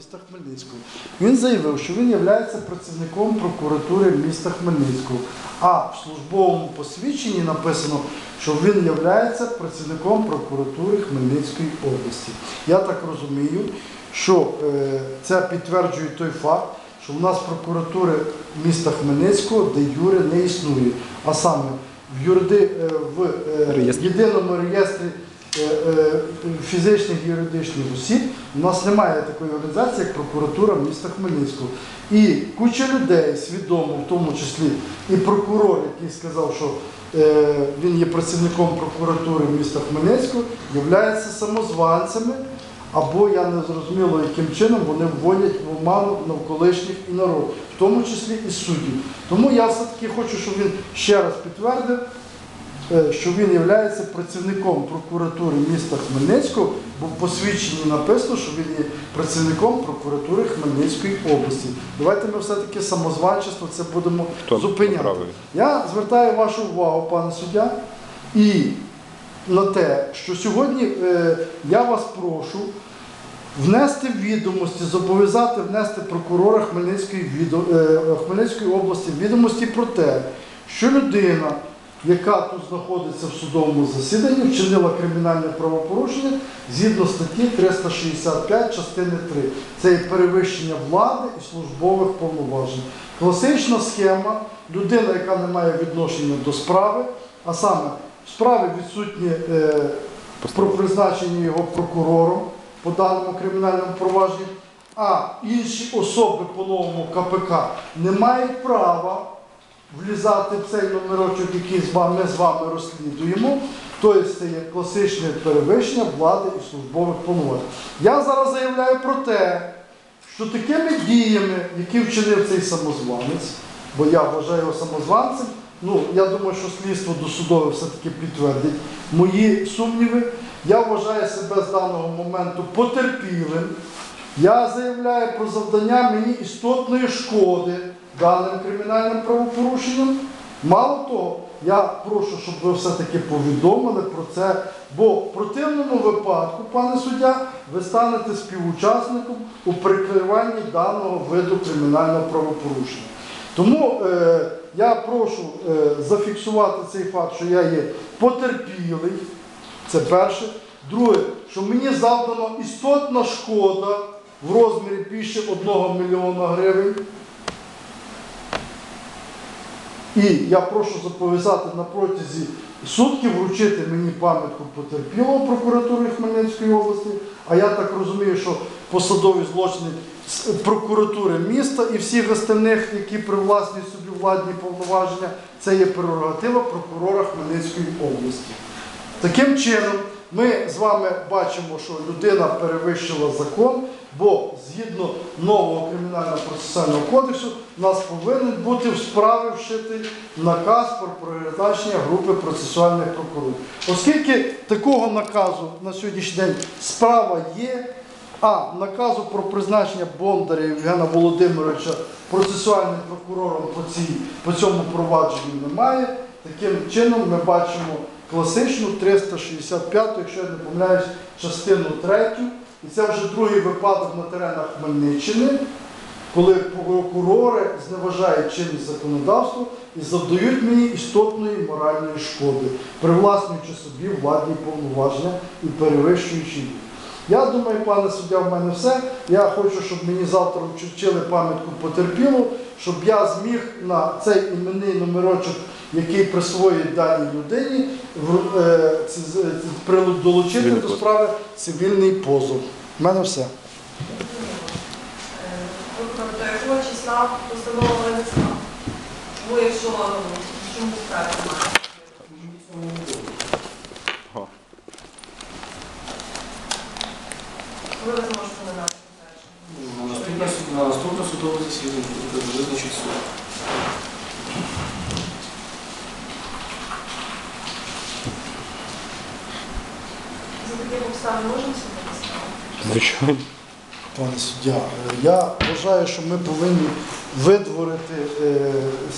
міста Хмельницького. Він заявив, що він є працівником прокуратури міста Хмельницького, а в службовому посвідченні написано, що він є працівником прокуратури Хмельницької області. Я так розумію, що е, це підтверджує той факт, що в нас прокуратури міста Хмельницького де юре не існує, а саме в, юриди, е, в е, єдиному реєстрі фізичних і юридичних осіб у нас немає такої організації, як прокуратура міста Хмельницького. І куча людей свідомо, в тому числі і прокурор, який сказав, що е, він є працівником прокуратури міста Хмельницького, являються самозванцями, або я не зрозуміло, яким чином вони вводять в оману навколишніх і народ, в тому числі і суддів. Тому я все-таки хочу, щоб він ще раз підтвердив, е, що він є працівником прокуратури міста Хмельницького, бо в посвідченні написано, що він є працівником прокуратури Хмельницької області. Давайте ми все-таки самозванчество це будемо Хто зупиняти. поправив? Я звертаю вашу увагу, пане суддя, і на те, що сьогодні е, я вас прошу внести відомості, зобов'язати внести прокурора Хмельницької, е, Хмельницької області відомості про те, що людина, яка тут знаходиться в судовому засіданні, вчинила кримінальне правопорушення згідно статті 365 частини 3. Це є перевищення влади і службових повноважень. Класична схема людина, яка не має відношення до справи, а саме в справі відсутнє е, про призначення його прокурором по даному кримінальному провадженню, а інші особи по новому КПК не мають права влізати в цей номерочок, який ми з вами розслідуємо. Тобто це є класичне перевищення влади і службових повноважень. Я зараз заявляю про те, що такими діями, які вчинив цей самозванець, бо я вважаю його самозванцем, ну я думаю, що слідство досудове все-таки підтвердить мої сумніви. Я вважаю себе з даного моменту потерпілим. Я заявляю про завдання мені істотної шкоди даним кримінальним правопорушенням. Мало того, я прошу, щоб ви все-таки повідомили про це, бо в противному випадку, пане суддя, ви станете співучасником у прикриванні даного виду кримінального правопорушення. Тому е, я прошу е, зафіксувати цей факт, що я є потерпілий. Це перше. Друге, що мені завдано істотна шкода в розмірі більше 1 мільйона гривень. І я прошу зобов'язати на протязі сутків вручити мені пам'ятку потерпілого прокуратури Хмельницької області. А я так розумію, що посадові злочини прокуратури міста і всіх остальних, які привласнюють собі владні повноваження, це є прерогатива прокурора Хмельницької області. Таким чином, ми з вами бачимо, що людина перевищила закон, бо згідно нового кримінального процесуального кодексу нас повинен бути в справі вшитий наказ про призначення групи процесуальних прокурорів. Оскільки такого наказу на сьогоднішній день справа є, а наказу про призначення Бондаря Євгена Володимировича процесуальним прокурором по, цій, по цьому провадженню немає, таким чином ми бачимо класичну 365, якщо я не помиляюсь, частину третю. І це вже другий випадок на теренах Хмельниччини, коли прокурори зневажають чинність законодавства і завдають мені істотної моральної шкоди, привласнюючи собі владні повноваження і перевищуючи їх. Я думаю, пане суддя, в мене все. Я хочу, щоб мені завтра вчили пам'ятку потерпілу, щоб я зміг на цей іменний номерочок, який присвоїть даній людині, в- е, долучити до справи цивільний позов. У мене все. Тобто до якого числа постанова винесла? Бо якщо чому справи немає? Ага. Коли ви зможете надати підтвердження? На наступне, суд- на наступне судове засідання буде визначить суд. За таких обставин можемо сьогодні справу? Звичайно. Пане суддя, я вважаю, що ми повинні видворити е,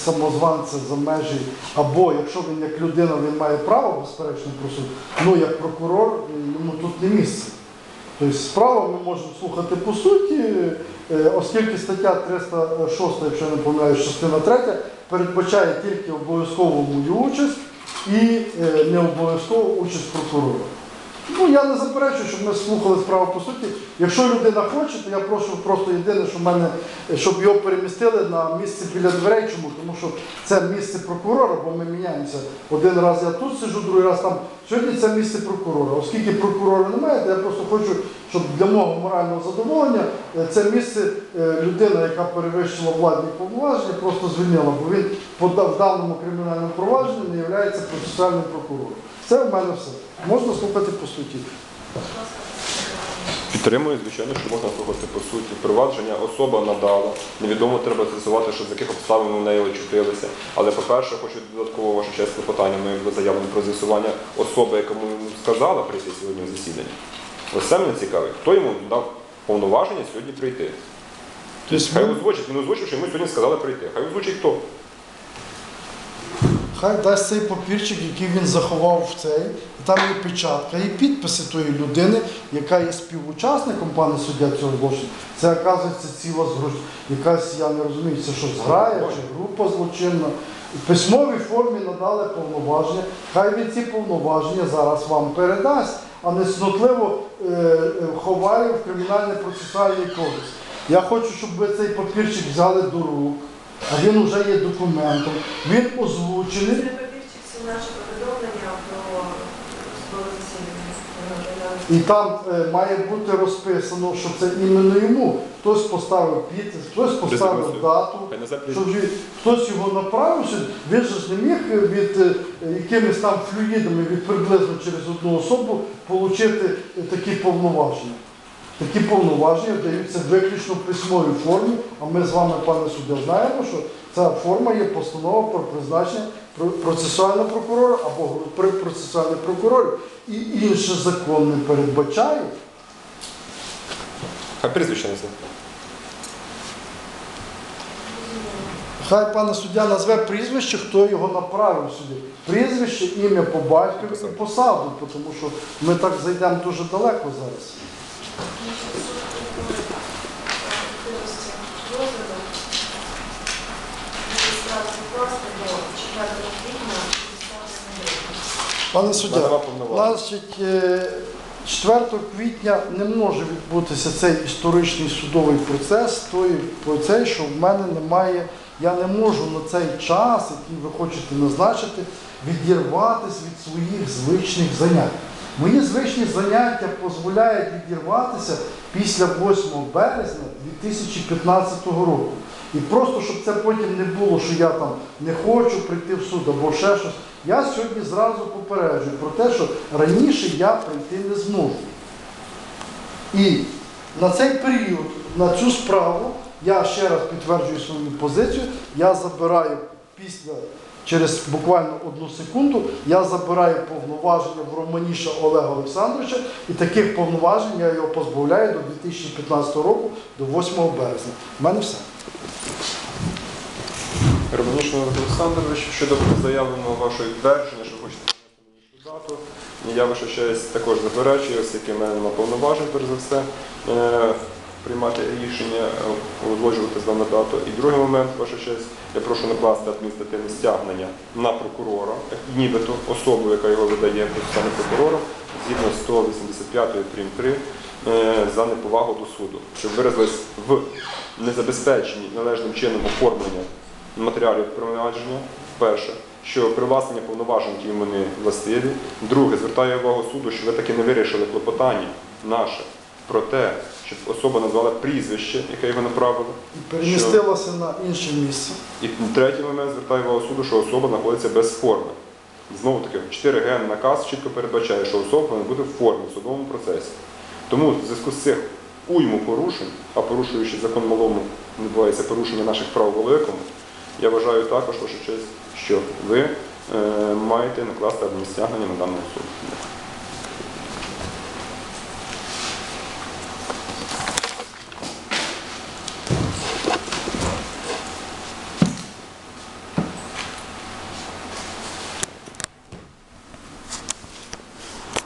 самозванця за межі, або якщо він як людина він має право, безперечно, про суд, ну як прокурор, йому тут не місце. Тобто справа ми можемо слухати по суті, е, оскільки стаття 306, якщо я не помиляюсь, частина 3, передбачає тільки обов'язкову мою участь і е, не обов'язкову участь прокурора. Ну, я не заперечую, щоб ми слухали справу по суті. Якщо людина хоче, то я прошу просто єдине, що в мене, щоб його перемістили на місце біля дверей. Чому? Тому що це місце прокурора, бо ми міняємося. Один раз я тут сиджу, другий раз там. Сьогодні це місце прокурора. Оскільки прокурора немає, то я просто хочу, щоб для мого морального задоволення е, це місце е, людина, яка перевищила владні повноваження, просто звільнила, бо він в даному кримінальному провадженні не є процесуальним прокурором. Це в мене все. Можна слухати по суті. Підтримую, звичайно, що можна слухати по суті. Провадження особа надала. Невідомо треба з'ясувати, що з яких обставин у неї очутилися. Але, по-перше, хочу додатково ваше чесне клопотання ми заявлено про з'ясування особи, якому сказала прийти сьогодні в засідання. Ось це мене цікавить. Хто йому дав повноваження сьогодні прийти? Тобто Хай ми- озвучить, він озвучив, що йому сьогодні сказали прийти. Хай озвучить хто. Хай дасть цей папірчик, який він заховав в цей, і там є печатка, і підписи тої людини, яка є співучасником, пане суддя, цього злочину. Це, оказується, ціла згруз, якась, я не розумію, це що, зграя чи група злочинна. В письмовій формі надали повноваження. Хай він ці повноваження зараз вам передасть, а не снотливо е, е, ховає в кримінальний процесуальний кодекс. Я хочу, щоб ви цей папірчик взяли до рук, а він вже є документом. Він Це озвучений. папірчик, І там е, має бути розписано, що це іменно йому. Хтось поставив підпис, хтось поставив дату, він- хтось його направив сюди. Він же ж не міг е, від е, якимись там флюїдами від приблизно через одну особу отримати такі повноваження. Такі повноваження даються виключно в письмовій формі, а ми з вами, пане суддя, знаємо, що ця форма є постанова про призначення процесуального прокурора або групи процесуальних прокурорів. І інше закон не передбачає. Хай прізвище несе. Хай пане суддя назве прізвище, хто його направив сюди. Прізвище, ім'я по батькові і посаду, тому що ми так зайдемо дуже далеко зараз. Пане суддя, значить, е, 4 квітня не може відбутися цей історичний судовий процес, той процес, що в мене немає, я не можу на цей час, який ви хочете назначити, відірватися від своїх звичних занять. Мої звичні заняття дозволяють відірватися після 8 березня 2015 року. І просто, щоб це потім не було, що я там не хочу прийти в суд або ще щось, я сьогодні зразу попереджую про те, що раніше я прийти не зможу. І на цей період, на цю справу, я ще раз підтверджую свою позицію, я забираю після, через буквально одну секунду, я забираю повноваження в Романіша Олега Олександровича, і таких повноважень я його позбавляю до 2015 року, до 8 березня. У мене все. Романіш Олег Олександрович, щодо заявленого вашого твердження, що хочете дату, я ваша честь також заперечую, оскільки мене немає повноважень, перш за все, е, приймати рішення, е, узгоджувати з вами дату. І другий момент, ваша честь, я прошу накласти адміністративне стягнення на прокурора, нібито особу, яка його видає процесуальним прокурором, згідно 185 прим. 3, е, за неповагу до суду, що виразились в незабезпеченні належним чином оформлення матеріалів провадження. Перше, що привласнення повноважень, які не властиві. Друге, звертаю увагу суду, що ви таки не вирішили клопотання наше про те, щоб особа назвала прізвище, яке його направило. І перемістилася на інше місце. І третій момент звертаю увагу суду, що особа знаходиться без форми. Знову таки, 4Г наказ чітко передбачає, що особа повинна бути в формі в судовому процесі. Тому в зв'язку з цих уйму порушень, а порушуючи закон малому, відбувається порушення наших прав великому, я вважаю також, що ви е, маєте накласти адмінстягнення на дану особу.